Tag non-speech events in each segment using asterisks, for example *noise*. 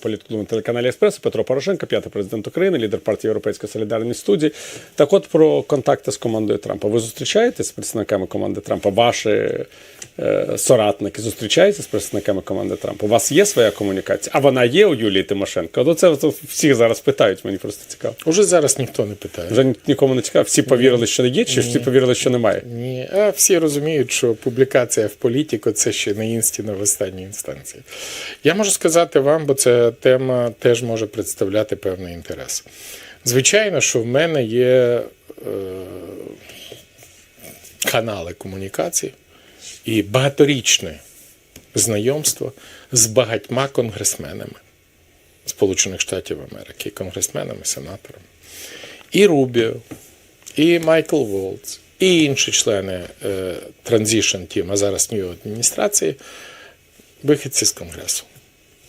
Політику на телеканалі Еспресо Петро Порошенко, п'ятий президент України, лідер партії Європейська Солідарність студії. Так от про контакти з командою Трампа. Ви зустрічаєтесь з представниками команди Трампа? Ваші соратники зустрічаються з представниками команди Трампа? У вас є своя комунікація? А вона є у Юлії Тимошенко? Ну це всіх зараз питають, мені просто цікаво. Уже зараз ніхто не питає. Вже нікому не цікаво. Всі повірили, що є, чи всі повірили, що немає? Ні, а всі розуміють, що публікація в політику це ще не істина в останній інстанції. Я можу сказати вам, бо ця тема теж може представляти певний інтерес. Звичайно, що в мене є е, канали комунікації і багаторічне знайомство з багатьма конгресменами Сполучених Штатів Америки, конгресменами, сенаторами. І Рубіо, і Майкл Волц, і інші члени е, Transition Team, а зараз New адміністрації, вихідці з Конгресу.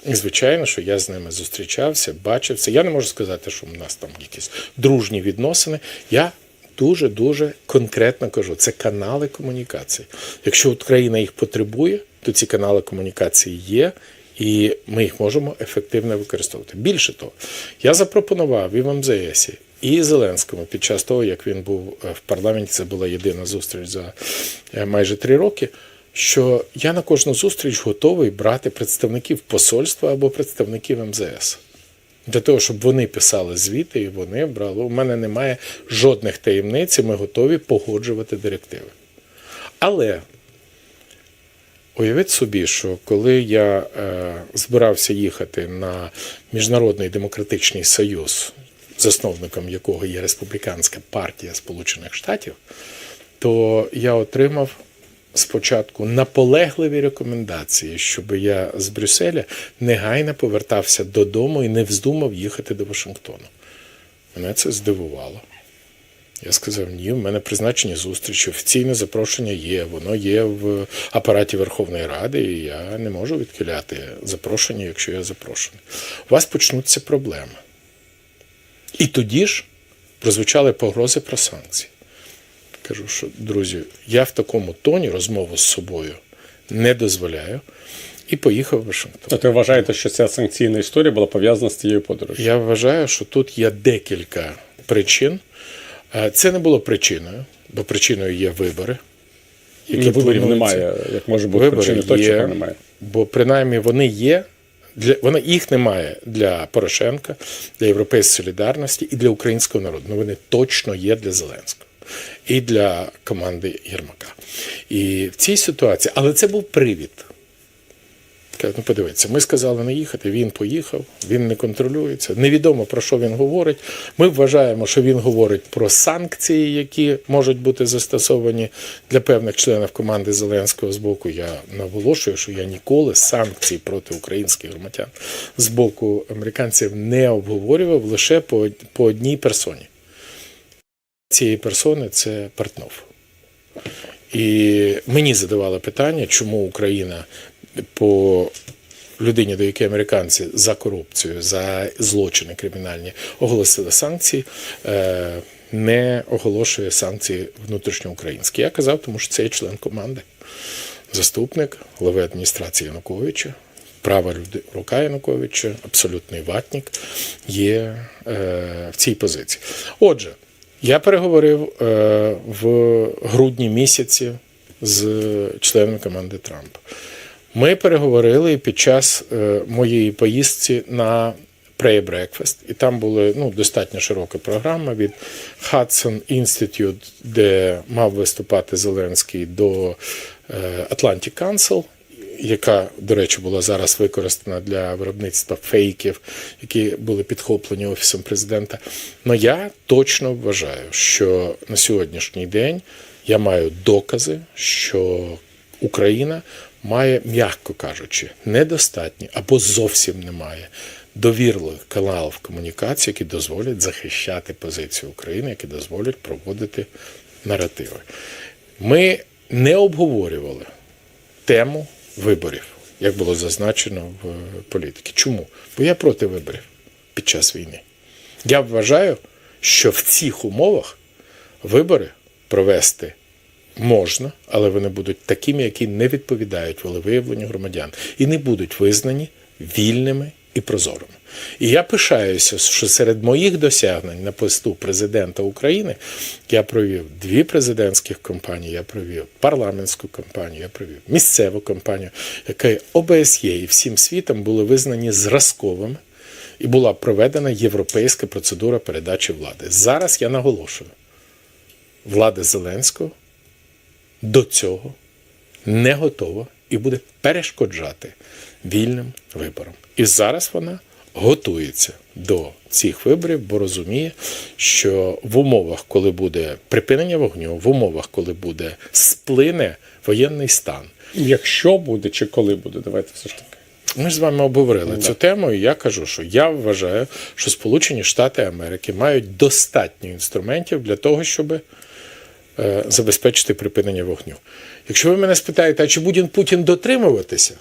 І, звичайно, що я з ними зустрічався, бачився. Я не можу сказати, що у нас там якісь дружні відносини. Я дуже-дуже конкретно кажу, це канали комунікації. Якщо Україна їх потребує, то ці канали комунікації є, і ми їх можемо ефективно використовувати. Більше того, я запропонував і в МЗСі, і Зеленському під час того, як він був е, в парламенті, це була єдина зустріч за е, майже три роки. Що я на кожну зустріч готовий брати представників посольства або представників МЗС. Для того, щоб вони писали звіти і вони брали. У мене немає жодних таємниць, і ми готові погоджувати директиви. Але уявіть собі, що коли я е, збирався їхати на Міжнародний демократичний союз, засновником якого є Республіканська партія Сполучених Штатів, то я отримав спочатку наполегливі рекомендації, щоб я з Брюсселя негайно повертався додому і не вздумав їхати до Вашингтону. Мене це здивувало. Я сказав, ні, в мене призначені зустрічі, офіційне запрошення є, воно є в апараті Верховної Ради, і я не можу відхиляти запрошення, якщо я запрошений. У вас почнуться проблеми. І тоді ж прозвучали погрози про санкції. Кажу, що друзі, я в такому тоні розмову з собою не дозволяю і поїхав в Вашингтон. Тобто ви вважаєте, що ця санкційна історія була пов'язана з цією подорожю? Я вважаю, що тут є декілька причин. Е, Це не було причиною, бо причиною є вибори. Ні, виборів плануються. немає. Як може бути Вибори причини, то чого немає. бо принаймні вони є. Для вони їх немає для Порошенка, для Європейської солідарності і для українського народу. Ну вони точно є для Зеленського і для команди Єрмака. І в цій ситуації, але це був привід. Ну, подивіться, ми сказали не їхати, він поїхав, він не контролюється. Невідомо про що він говорить. Ми вважаємо, що він говорить про санкції, які можуть бути застосовані для певних членів команди Зеленського з боку. Я наголошую, що я ніколи санкцій проти українських громадян з боку американців не обговорював лише по, по одній персоні. Цієї персони це Портнов. І мені задавали питання, чому Україна по людині, до якої американці за корупцію, за злочини кримінальні оголосили санкції, е, не оголошує санкції внутрішньоукраїнські. Я казав, тому що це є член команди, заступник глави адміністрації Януковича. Права рука Януковича, абсолютний ватник, є е, в цій позиції. Отже, я переговорив е, в грудні місяці з членами команди Трампа. Ми переговорили під час е, моєї поїздці на Pray Breakfast, і там була ну, достатньо широка програма від Hudson Institute, де мав виступати Зеленський до е, Atlantic Council, яка, до речі, була зараз використана для виробництва фейків, які були підхоплені офісом президента. Но я точно вважаю, що на сьогоднішній день я маю докази, що Україна має, м'яко кажучи, недостатньо або зовсім немає довірливих каналів комунікації, які дозволять захищати позицію України, які дозволять проводити наративи. Ми не обговорювали тему виборів, як було зазначено в політиці. Чому? Бо я проти виборів під час війни. Я вважаю, що в цих умовах вибори провести можна, але вони будуть такими, які не відповідають волевиявленню громадян, і не будуть визнані вільними і прозорому. І я пишаюся, що серед моїх досягнень на посту президента України я провів дві президентських кампанії, я провів парламентську кампанію, я провів місцеву кампанію, яка ОБСЄ і всім світом були визнані зразковими, і була проведена європейська процедура передачі влади. Зараз я наголошую, влада Зеленського до цього не готова і буде перешкоджати вільним виборам. І зараз вона готується до цих виборів, бо розуміє, що в умовах, коли буде припинення вогню, в умовах, коли буде сплине воєнний стан. Якщо буде чи коли буде, давайте все ж таки. Ми ж з вами обговорили цю тему, і я кажу, що я вважаю, що Сполучені Штати Америки мають достатньо інструментів для того, щоб е, забезпечити припинення вогню. Якщо ви мене спитаєте, а чи буде Путін дотримуватися?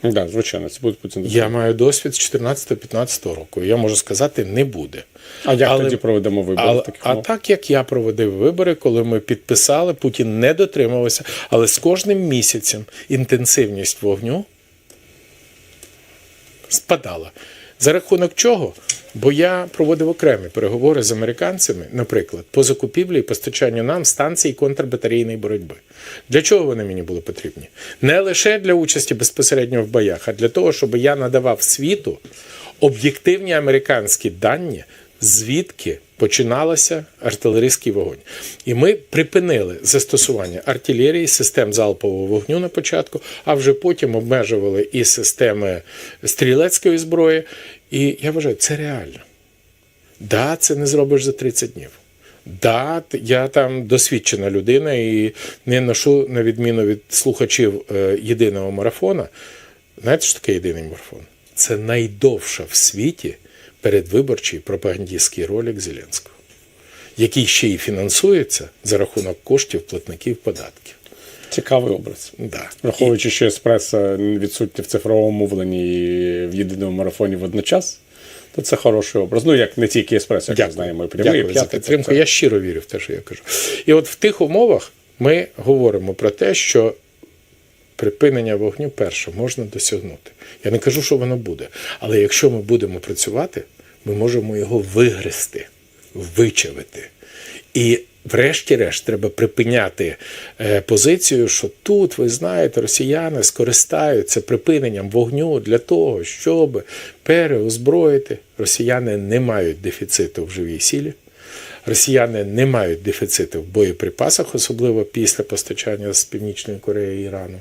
Так, да, звичайно, це буде Путін. Я маю досвід з 14-15 року. Я можу сказати, не буде. А як Але- тоді проведемо вибори? Але, таких а так як я проводив вибори, коли ми підписали, Путін не дотримувався, але з кожним місяцем інтенсивність вогню спадала. За рахунок чого? Бо я проводив окремі переговори з американцями, наприклад, по закупівлі і постачанню нам станцій контрбатарейної боротьби. Для чого вони мені були потрібні? Не лише для участі безпосередньо в боях, а для того, щоб я надавав світу об'єктивні американські дані, звідки починалося артилерійський вогонь. І ми припинили застосування артилерії, систем залпового вогню на початку, а вже потім обмежували і системи стрілецької зброї. І я вважаю, це реально. Да, це не зробиш за 30 днів. Да, я там досвідчена людина і не ношу, на відміну від слухачів е, єдиного марафона. Знаєте, що таке єдиний марафон? Це найдовша в світі передвиборчий пропагандистський ролик Зеленського, який ще й фінансується за рахунок коштів платників податків. Цікавий образ. Да. Враховуючи, що еспресо відсутні в цифровому мовленні і в єдиному марафоні водночас, то це хороший образ. Ну, як не тільки еспресо, як ми знаємо, і прямий, і Дякую за п'ятий. підтримку. це- Я щиро вірю в те, що я кажу. І от в тих умовах ми говоримо про те, що припинення вогню перше можна досягнути. Я не кажу, що воно буде. Але якщо ми будемо працювати, ми можемо його вигризти, вичавити. І врешті-решт треба припиняти е, позицію, що тут, ви знаєте, росіяни скористаються припиненням вогню для того, щоб переозброїти. Росіяни не мають дефіциту в живій сілі. Росіяни не мають дефіциту в боєприпасах, особливо після постачання з Північної Кореї і Ірану.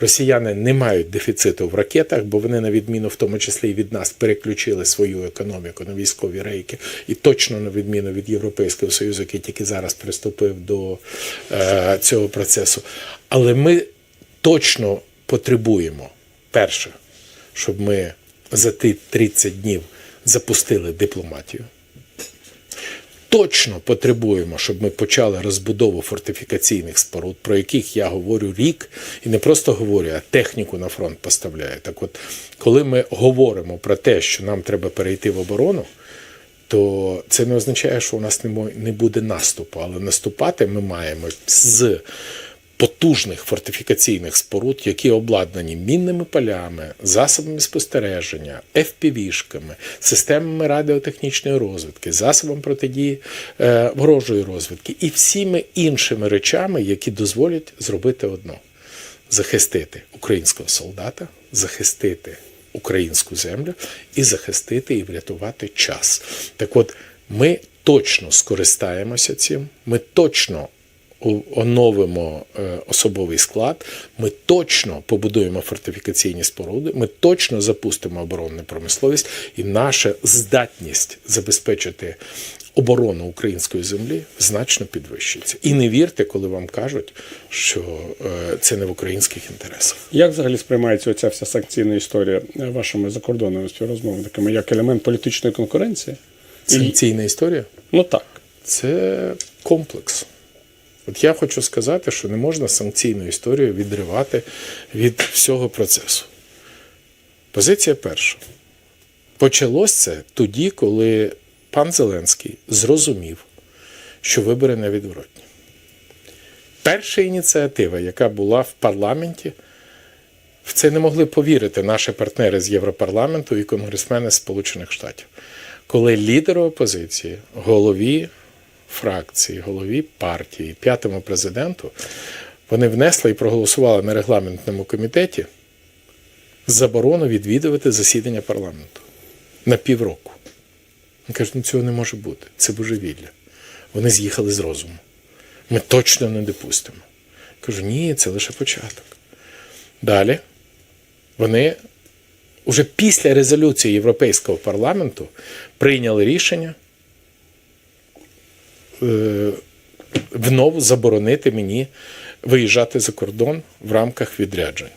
Росіяни не мають дефіциту в ракетах, бо вони, на відміну в тому числі і від нас, переключили свою економіку на військові рейки, і точно на відміну від Європейського Союзу, який тільки зараз приступив до е, цього процесу. Але ми точно потребуємо перше, щоб ми за ті 30 днів запустили дипломатію точно потребуємо, щоб ми почали розбудову фортифікаційних споруд, про яких я говорю рік, і не просто говорю, а техніку на фронт поставляю. Так от, коли ми говоримо про те, що нам треба перейти в оборону, то це не означає, що у нас не буде наступу, але наступати ми маємо з потужних фортифікаційних споруд, які обладнані мінними полями, засобами спостереження, FPV-шками, системами радіотехнічної розвідки, засобами протидії е, ворожої розвідки і всіми іншими речами, які дозволять зробити одно: захистити українського солдата, захистити українську землю і захистити і врятувати час. Так от, ми точно скористаємося цим, ми точно оновимо е, особовий склад, ми точно побудуємо фортифікаційні споруди, ми точно запустимо оборонну промисловість, і наша здатність забезпечити оборону української землі значно підвищиться. І не вірте, коли вам кажуть, що е, це не в українських інтересах. Як взагалі сприймається оця вся санкційна історія е, вашими закордонними співрозмовниками як елемент політичної конкуренції? Санкційна історія Ну так. це комплекс. От я хочу сказати, що не можна санкційну історію відривати від всього процесу. Позиція перша. Почалось це тоді, коли пан Зеленський зрозумів, що вибори невідворотні. Перша ініціатива, яка була в парламенті, В це не могли повірити наші партнери з Європарламенту і конгресмени Сполучених Штатів, коли лідеру опозиції, голові фракції, голові партії, п'ятому президенту, вони внесли і проголосували на регламентному комітеті заборону відвідувати засідання парламенту на півроку. Він каже, ну цього не може бути. Це божевілля. Вони з'їхали з розуму. Ми точно не допустимо. Кажу, ні, це лише початок. Далі вони уже після резолюції Європейського парламенту прийняли рішення е, вновь заборонити мені виїжджати за кордон в рамках відряджень.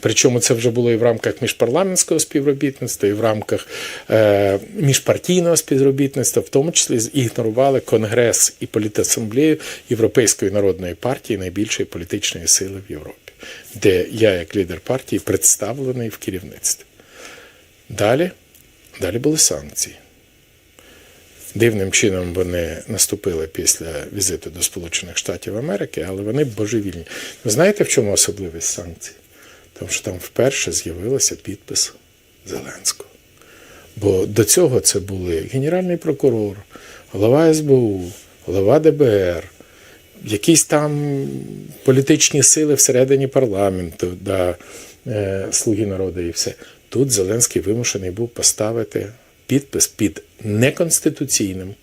Причому це вже було і в рамках міжпарламентського співробітництва, і в рамках е, міжпартійного співробітництва, в тому числі ігнорували Конгрес і політасамблею Європейської народної партії, найбільшої політичної сили в Європі, де я, як лідер партії, представлений в керівництві. Далі, далі були санкції. Дивним чином вони наступили після візиту до Сполучених Штатів Америки, але вони божевільні. Ви знаєте, в чому особливість санкцій? Тому що там вперше з'явився підпис Зеленського. Бо до цього це були генеральний прокурор, голова СБУ, голова ДБР, якісь там політичні сили всередині парламенту, да, е, слуги народу і все. Тут Зеленський вимушений був поставити підпис під неконституційним,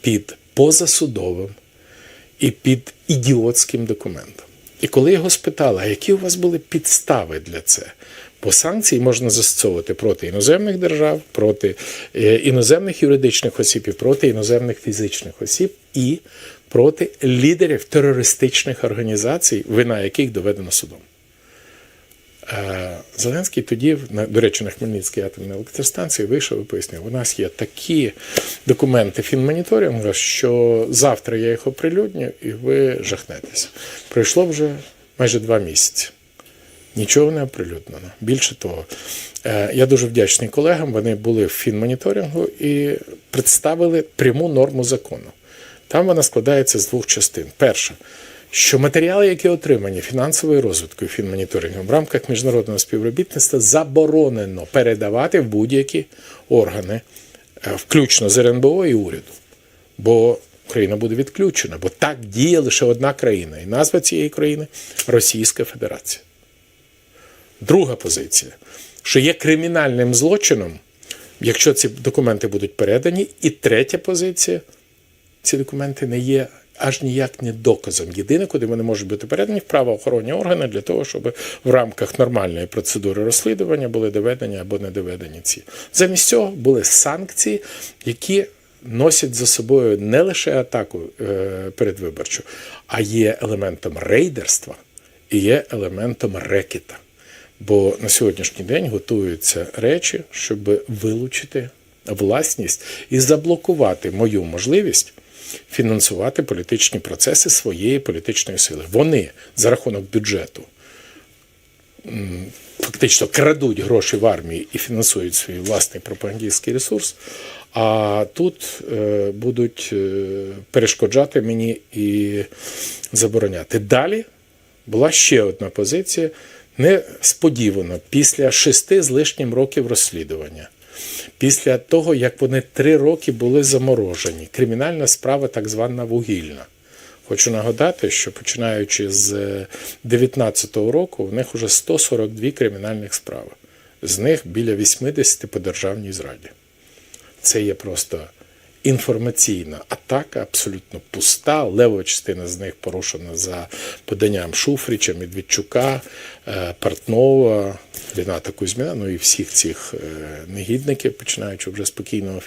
під позасудовим і під ідіотським документом. І коли його спитали, а які у вас були підстави для це? Бо санкції можна застосовувати проти іноземних держав, проти е, іноземних юридичних осіб і проти іноземних фізичних осіб і проти лідерів терористичних організацій, вина яких доведено судом. Е, Зеленський тоді, до речі, на Хмельницькій атомній електростанції вийшов і пояснив, у нас є такі документи фінмоніторингу, що завтра я їх оприлюдню і ви жахнетеся. Пройшло вже майже два місяці. Нічого не оприлюднено. Більше того, е, я дуже вдячний колегам. Вони були в фінмоніторингу і представили пряму норму закону. Там вона складається з двох частин. Перша, що матеріали, які отримані фінансовою розвиткою фінмоніторингом в рамках міжнародного співробітництва, заборонено передавати в будь-які органи, е, включно з РНБО і уряду. Бо Україна буде відключена, бо так діє лише одна країна. І назва цієї країни Російська Федерація. Друга позиція, що є кримінальним злочином, якщо ці документи будуть передані. І третя позиція, ці документи не є аж ніяк не доказом. Єдине, куди вони можуть бути передані в правоохоронні органи для того, щоб в рамках нормальної процедури розслідування були доведені або не доведені ці. Замість цього були санкції, які носять за собою не лише атаку е, передвиборчу, а є елементом рейдерства і є елементом рекета. Бо на сьогоднішній день готуються речі, щоб вилучити власність і заблокувати мою можливість фінансувати політичні процеси своєї політичної сили. Вони за рахунок бюджету фактично крадуть гроші в армії і фінансують свій власний пропагандистський ресурс. А тут е, будуть е, перешкоджати мені і забороняти. Далі була ще одна позиція. Несподівано, після шести з лишнім років розслідування, після того, як вони три роки були заморожені, кримінальна справа так звана вугільна. Хочу нагадати, що починаючи з 2019 року, в них вже 142 кримінальних справи. З них біля 80 по державній зраді. Це є просто інформаційна атака, абсолютно пуста. Лева частина з них порушена за поданням Шуфрича, Медведчука, е, Портнова, Ріната Кузьміна, ну і всіх цих е, негідників, починаючи вже спокійного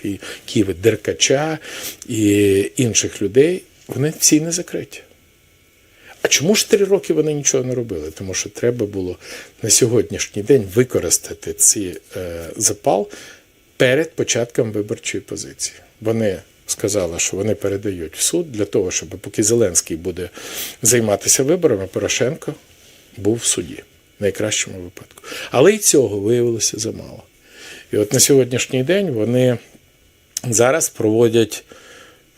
Києва Деркача і інших людей, вони всі не закриті. А чому ж три роки вони нічого не робили? Тому що треба було на сьогоднішній день використати цей запал перед початком виборчої позиції. Вони сказали, що вони передають в суд для того, щоб поки Зеленський буде займатися виборами, Порошенко був в суді в найкращому випадку. Але і цього виявилося замало. І от на сьогоднішній день вони зараз проводять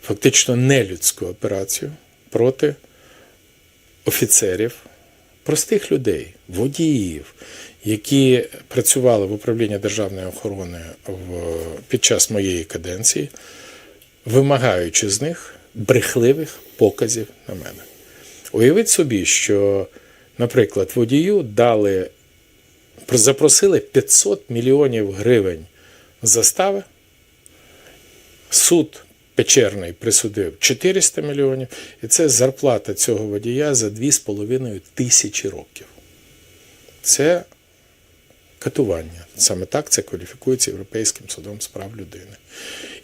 фактично нелюдську операцію проти офіцерів, простих людей, водіїв, які працювали в управлінні державної охорони під час моєї каденції, вимагаючи з них брехливих показів на мене. Уявіть собі, що, наприклад, водію дали, запросили 500 мільйонів гривень застави, суд Печерний присудив 400 мільйонів, і це зарплата цього водія за 2,5 тисячі років. Це катування. Саме так це кваліфікується Європейським судом з прав людини.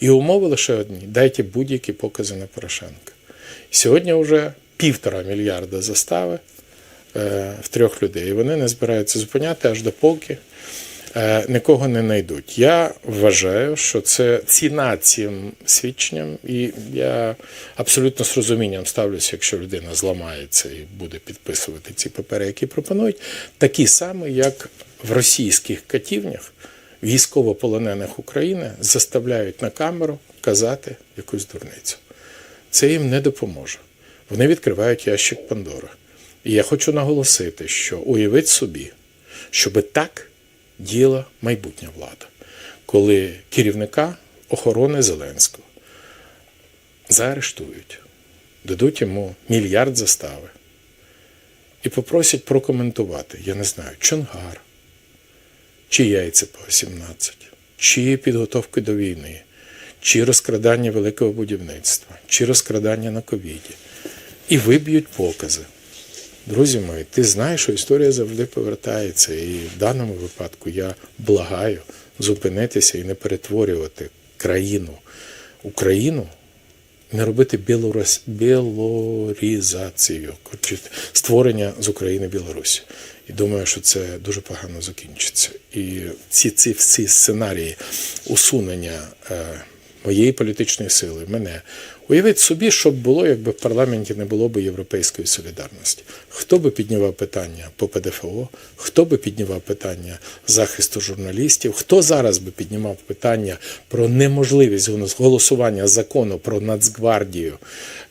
І умови лише одні: дайте будь-які покази на Порошенка. Сьогодні вже півтора мільярда застави е, в трьох людей. І вони не збираються зупиняти аж допоки е, нікого не знайдуть. Я вважаю, що це ціна цим свідченням, і я абсолютно з розумінням ставлюся, якщо людина зламається і буде підписувати ці папери, які пропонують, такі самі, як в російських катівнях військовополонених України заставляють на камеру казати якусь дурницю. Це їм не допоможе. Вони відкривають ящик Пандори. І я хочу наголосити, що уявіть собі, щоби так діяла майбутня влада, коли керівника охорони Зеленського заарештують, дадуть йому мільярд застави і попросять прокоментувати, я не знаю, Чонгар, чи яйця по 17, чи підготовки до війни, чи розкрадання великого будівництва, чи розкрадання на ковіді. І виб'ють покази. Друзі мої, ти знаєш, що історія завжди повертається. І в даному випадку я благаю зупинитися і не перетворювати країну, Україну, не робити білорізацію, створення з України Білорусі. І думаю, що це дуже погано закінчиться. І ці, ці всі сценарії усунення е, моєї політичної сили, мене. Уявіть собі, що б було, якби в парламенті не було б європейської солідарності. Хто би піднімав питання по ПДФО, хто би піднімав питання захисту журналістів, хто зараз би піднімав питання про неможливість голосування закону про Нацгвардію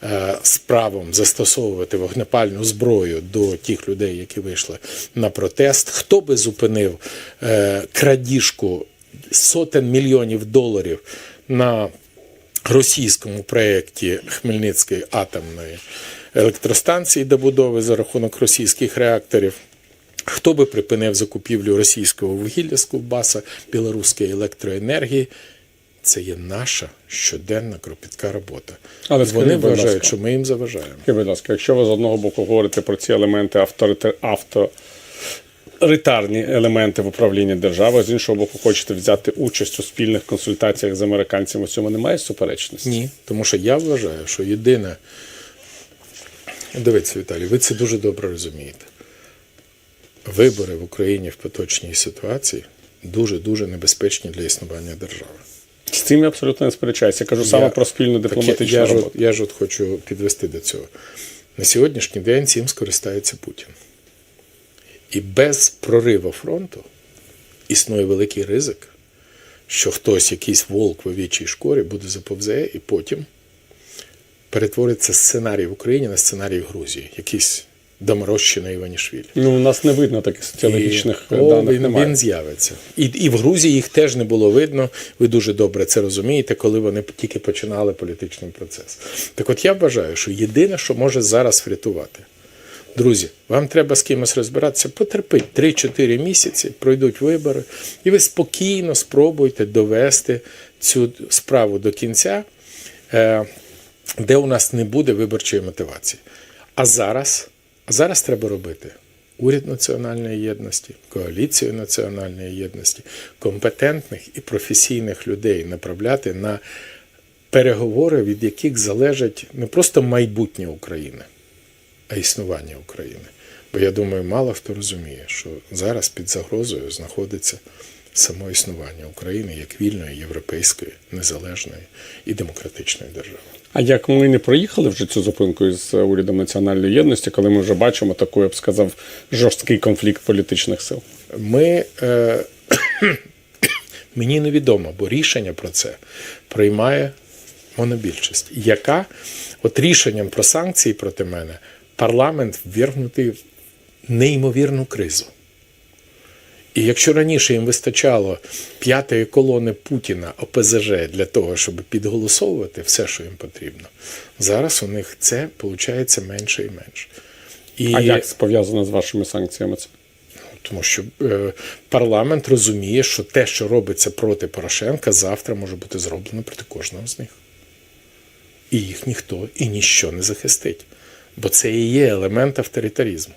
е, з правом застосовувати вогнепальну зброю до тих людей, які вийшли на протест, хто би зупинив е, крадіжку сотень мільйонів доларів на російському проєкті Хмельницької атомної електростанції добудови за рахунок російських реакторів. Хто би припинив закупівлю російського вугілля з ковбаса, білоруської електроенергії? Це є наша щоденна кропітка робота. Але Вони вважають, ласка. що ми їм заважаємо. Будь ласка, якщо ви з одного боку говорите про ці елементи авторитар... авторитарні елементи в управлінні державою, з іншого боку, хочете взяти участь у спільних консультаціях з американцями, в цьому немає суперечності? Ні, тому що я вважаю, що єдине. Дивіться, Віталій, ви це дуже добре розумієте. Вибори в Україні в поточній ситуації дуже-дуже небезпечні для існування держави. З цим я абсолютно не сперечаюся. Я кажу саме Я- про спільну дипломатичну я, я, роботу. от- я ж от хочу підвести до цього. На сьогоднішній день цим скористається Путін. І без прориву фронту існує великий ризик, що хтось, якийсь волк в овічій шкурі, буде заповзе і потім перетвориться сценарій в Україні на сценарій в Грузії, якийсь доморощений Іванішвілі. Ну, у нас не видно таких соціологічних І, е, о, даних. він, немає. він з'явиться. І, і в Грузії їх теж не було видно. Ви дуже добре це розумієте, коли вони тільки починали політичний процес. Так от я вважаю, що єдине, що може зараз врятувати. Друзі, вам треба з кимось розбиратися, потерпіть 3-4 місяці, пройдуть вибори, і ви спокійно спробуйте довести цю справу до кінця, е, де у нас не буде виборчої мотивації. А зараз, а зараз треба робити уряд національної єдності, коаліцію національної єдності, компетентних і професійних людей направляти на переговори, від яких залежить не просто майбутнє України, а існування України. Бо я думаю, мало хто розуміє, що зараз під загрозою знаходиться само існування України як вільної, європейської, незалежної і демократичної держави. А як ми не проїхали вже цю зупинку із е, урядом національної єдності, коли ми вже бачимо таку, я б сказав, жорсткий конфлікт політичних сил? Ми, е, *coughs* мені невідомо, бо рішення про це приймає монобільшість, яка от рішенням про санкції проти мене парламент ввергнутий в неймовірну кризу. І якщо раніше їм вистачало п'ятої колони Путіна ОПЗЖ для того, щоб підголосовувати все, що їм потрібно, зараз у них це виходить менше і менше. І А як пов'язано з вашими санкціями це? тому що е, парламент розуміє, що те, що робиться проти Порошенка, завтра може бути зроблено проти кожного з них. І їх ніхто і ніщо не захистить. Бо це і є елемент авторитарізму.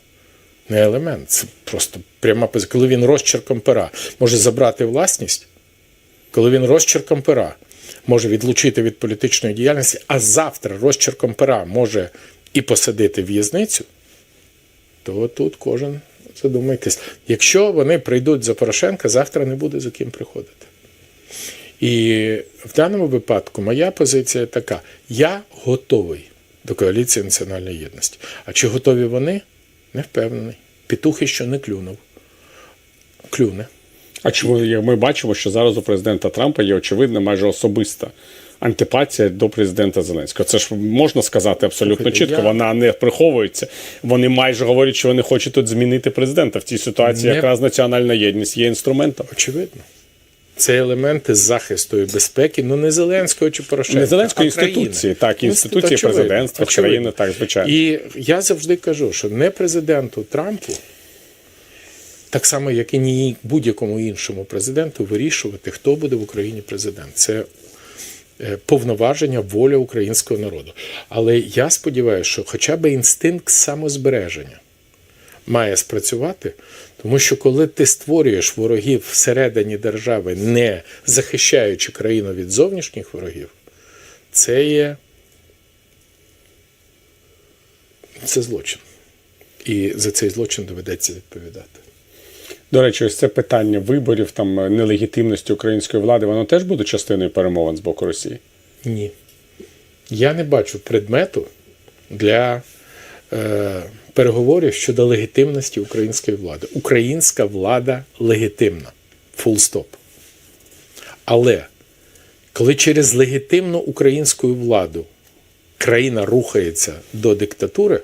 Не елемент, це просто пряма позиція. Коли він розчерком пера може забрати власність, коли він розчерком пера може відлучити від політичної діяльності, а завтра розчерком пера може і посадити в'язницю, то тут кожен задумайтесь. Якщо вони прийдуть за Порошенка, завтра не буде за ким приходити. І в даному випадку моя позиція така: я готовий до коаліції національної єдності. А чи готові вони? Не впевнений. Петух ще не клюнув. Клюне. А чи ми, ми бачимо, що зараз у президента Трампа є очевидна майже особиста антипатія до президента Зеленського? Це ж можна сказати абсолютно Слухайте, чітко. я- Вона не приховується. Вони майже говорять, що вони хочуть тут змінити президента. В цій ситуації Не- якраз національна єдність є інструментом. Очевидно. Це елементи захисту і безпеки, ну не Зеленського чи Порошенка. Не Зеленської а країни. інституції, так, інституції Очевидно, президентства, очевидно. країни, так, звичайно. І я завжди кажу, що не президенту Трампу, так само, як і ні будь-якому іншому президенту, вирішувати, хто буде в Україні президент. Це е, повноваження, воля українського народу. Але я сподіваюся, що хоча б інстинкт самозбереження має спрацювати, тому що коли ти створюєш ворогів всередині держави, не захищаючи країну від зовнішніх ворогів, це є це злочин. І за цей злочин доведеться відповідати. До речі, ось це питання виборів, там нелегітимності української влади, воно теж буде частиною перемовин з боку Росії. Ні. Я не бачу предмету для е, переговорів щодо легітимності української влади. Українська влада легітимна. Full stop. Але коли через легітимну українську владу країна рухається до диктатури,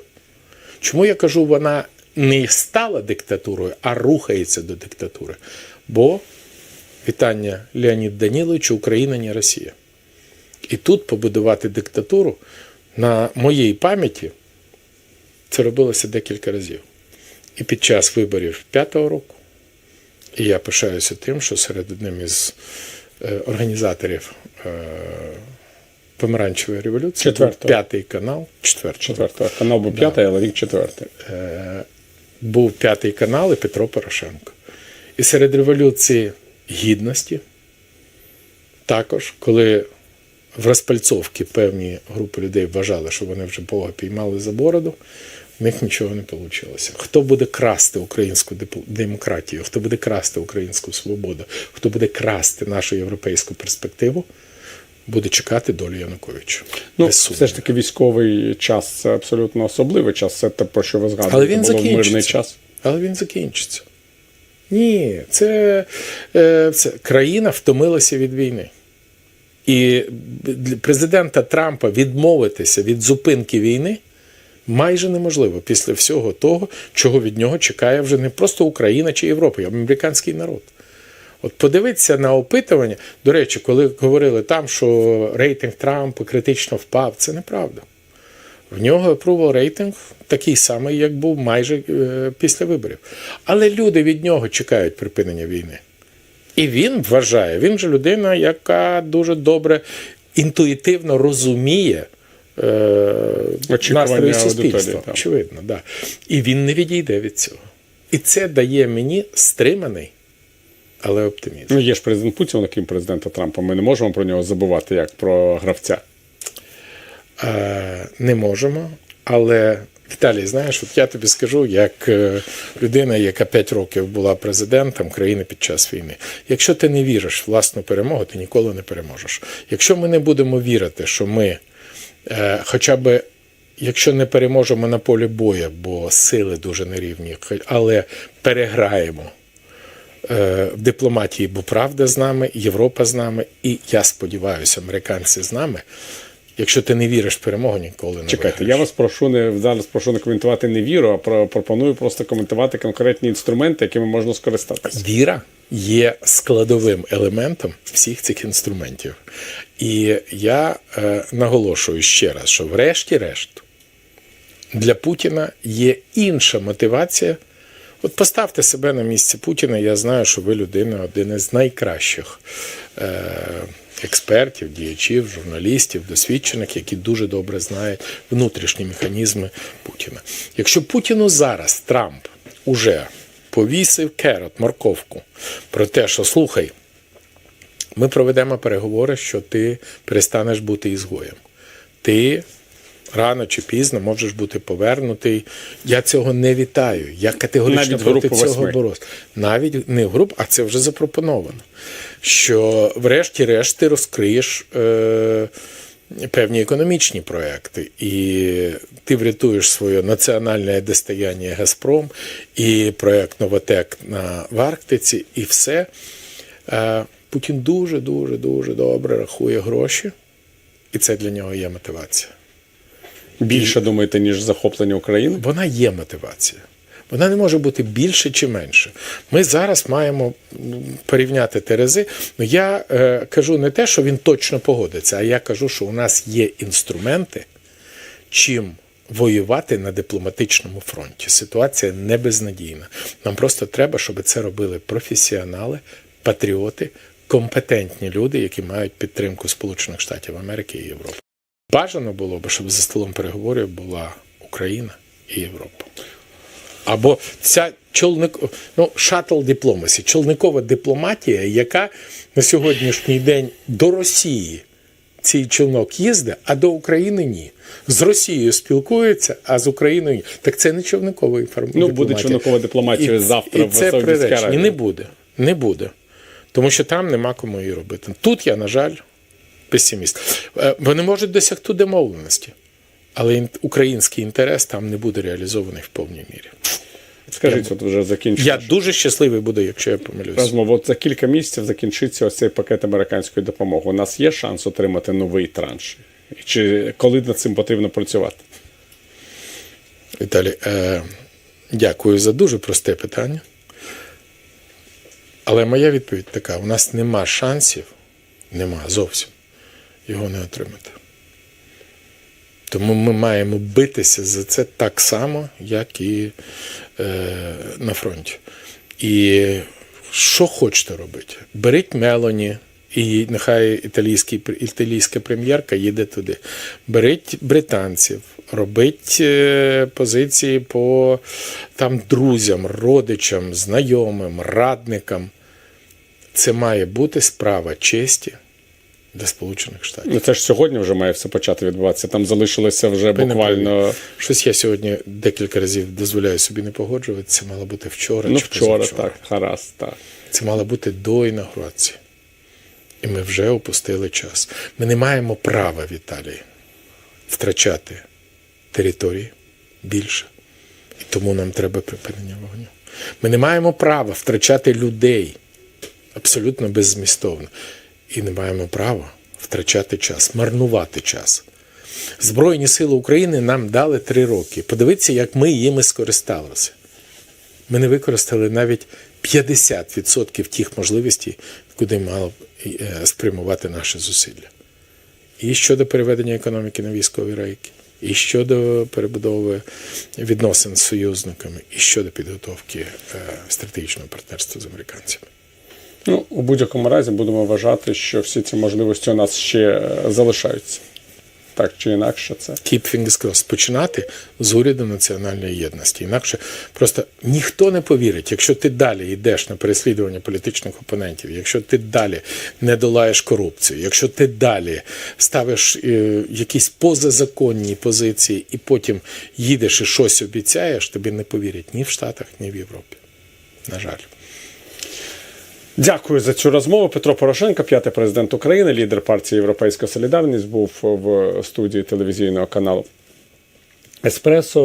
чому я кажу, вона не стала диктатурою, а рухається до диктатури? Бо вітання Леонід Данілович, Україна не Росія. І тут побудувати диктатуру на моїй пам'яті це робилося декілька разів. І під час виборів п'ятого року. І я пишаюся тим, що серед одним із е, організаторів е, Помаранчевої революції Четвертого. п'ятий канал, четвертий, Четвертого. Канал був п'ятий, але рік четвертий. був п'ятий канал і Петро Порошенко. І серед революції гідності, також, коли в розпальцовці певні групи людей вважали, що вони вже Бога піймали за бороду, в них нічого не вийшло. Хто буде красти українську демократію, хто буде красти українську свободу, хто буде красти нашу європейську перспективу, буде чекати долю Януковича. Ну, все ж таки, військовий час це абсолютно особливий час. Це те, про що ви згадуєте. Але він було мирний час. Але він закінчиться. Ні, це, е, це країна втомилася від війни. І для президента Трампа відмовитися від зупинки війни майже неможливо після всього того, чого від нього чекає вже не просто Україна чи Європа, а американський народ. От подивитися на опитування. До речі, коли говорили там, що рейтинг Трампа критично впав, це неправда. В нього approval рейтинг такий самий, як був майже е, після виборів. Але люди від нього чекають припинення війни. І він вважає, він же людина, яка дуже добре інтуїтивно розуміє настрої аудиторії, суспільства. так. Очевидно, да. І він не відійде від цього. І це дає мені стриманий, але оптимізм. Ну, є ж президент Путін, яким президента Трампа. Ми не можемо про нього забувати як про гравця. Е, не можемо. Але Віталій, знаєш, от я тобі скажу, як е, людина, яка 5 років була президентом країни під час війни. Якщо ти не віриш в власну перемогу, ти ніколи не переможеш. Якщо ми не будемо вірити, що ми е, хоча б. Якщо не переможемо на полі бою, бо сили дуже нерівні, але переграємо е, в дипломатії, бо правда з нами, Європа з нами, і я сподіваюся, американці з нами, Якщо ти не віриш в перемогу, ніколи не Чекайте, виграєш. я вас прошу не зараз прошу не коментувати не віру, а про, пропоную просто коментувати конкретні інструменти, якими можна скористатися. Віра є складовим елементом всіх цих інструментів. І я е, наголошую ще раз, що врешті-решт для Путіна є інша мотивація. От поставте себе на місце Путіна. Я знаю, що ви людина, один із найкращих е, експертів, діячів, журналістів, досвідчених, які дуже добре знають внутрішні механізми Путіна. Якщо Путіну зараз Трамп уже повісив керот, морковку про те, що слухай, ми проведемо переговори, що ти перестанеш бути ізгоєм. Ти рано чи пізно можеш бути повернутий. Я цього не вітаю. Я категорично Навіть проти цього борюсь. Навіть не груп, а це вже запропоновано. Що, врешті-решт, ти розкриєш. Е- Певні економічні проекти, і ти врятуєш своє національне достояння Газпром і проект Новотек на в Арктиці, і все. Е, Путін дуже, дуже, дуже добре рахує гроші, і це для нього є мотивація. Більше думаєте, ніж захоплення України? Вона є мотивація. Вона не може бути більше чи менше. Ми зараз маємо порівняти терези. Ну я е, кажу не те, що він точно погодиться, а я кажу, що у нас є інструменти, чим воювати на дипломатичному фронті. Ситуація не безнадійна. Нам просто треба, щоб це робили професіонали, патріоти, компетентні люди, які мають підтримку Сполучених Штатів Америки і Європи. Бажано було б, щоб за столом переговорів була Україна і Європа. Або ця човник, ну, шаттл дипломасі, човникова дипломатія, яка на сьогоднішній день до Росії цей човнок їздить, а до України ні. З Росією спілкується, а з Україною ні. Так це не човникова інформація. Ну, буде човникова дипломатія І- завтра і в це приречення. Не буде. Не буде. Тому що там нема кому її робити. Тут я, на жаль, песиміст. Е, Вони можуть досягти домовленості, але український інтерес там не буде реалізований в повній мірі. Скажіть, от вже закінчимо. Я дуже щасливий буду, якщо я помилюсь. Розмова. От за кілька місяців закінчиться ось цей пакет американської допомоги. У нас є шанс отримати новий транш? Чи коли над цим потрібно працювати? Віталій, е, дякую за дуже просте питання. Але моя відповідь така: у нас нема шансів, нема зовсім його не отримати. Тому ми маємо битися за це так само, як і е, на фронті. І що хочете робити? Беріть Мелоні, і нехай італійський, італійська прем'єрка їде туди. Беріть британців, робіть е, позиції по там, друзям, родичам, знайомим, радникам. Це має бути справа честі для Сполучених Штатів. Ну це ж сьогодні вже має все почати відбуватися. Там залишилося вже Ви буквально праві. Щось я сьогодні декілька разів дозволяю собі не погоджуватися. Це мало бути вчора. ну чи вчора, позавчора. так, гаразд, так. Це мало бути до інаугурації. І ми вже опустили час. Ми не маємо права, Віталій, втрачати території більше. І тому нам треба припинення вогню. Ми не маємо права втрачати людей абсолютно беззмістовно. І не маємо права втрачати час, марнувати час. Збройні сили України нам дали три роки. Подивіться, як ми їми скористалися. Ми не використали навіть 50% тих можливостей, куди мало б е, спрямувати наші зусилля. І щодо переведення економіки на військові рейки, і щодо перебудови відносин з союзниками, і щодо підготовки е, стратегічного партнерства з американцями. Ну, у будь-якому разі будемо вважати, що всі ці можливості у нас ще е, залишаються. Так чи інакше, це Keep fingers crossed. Починати з уряду національної єдності. Інакше просто ніхто не повірить, якщо ти далі йдеш на переслідування політичних опонентів, якщо ти далі не долаєш корупцію, якщо ти далі ставиш е, якісь позазаконні позиції і потім їдеш і щось обіцяєш, тобі не повірять ні в Штатах, ні в Європі. На жаль. Дякую за цю розмову. Петро Порошенко, п'ятий президент України, лідер партії Європейська Солідарність, був в студії телевізійного каналу Еспресо.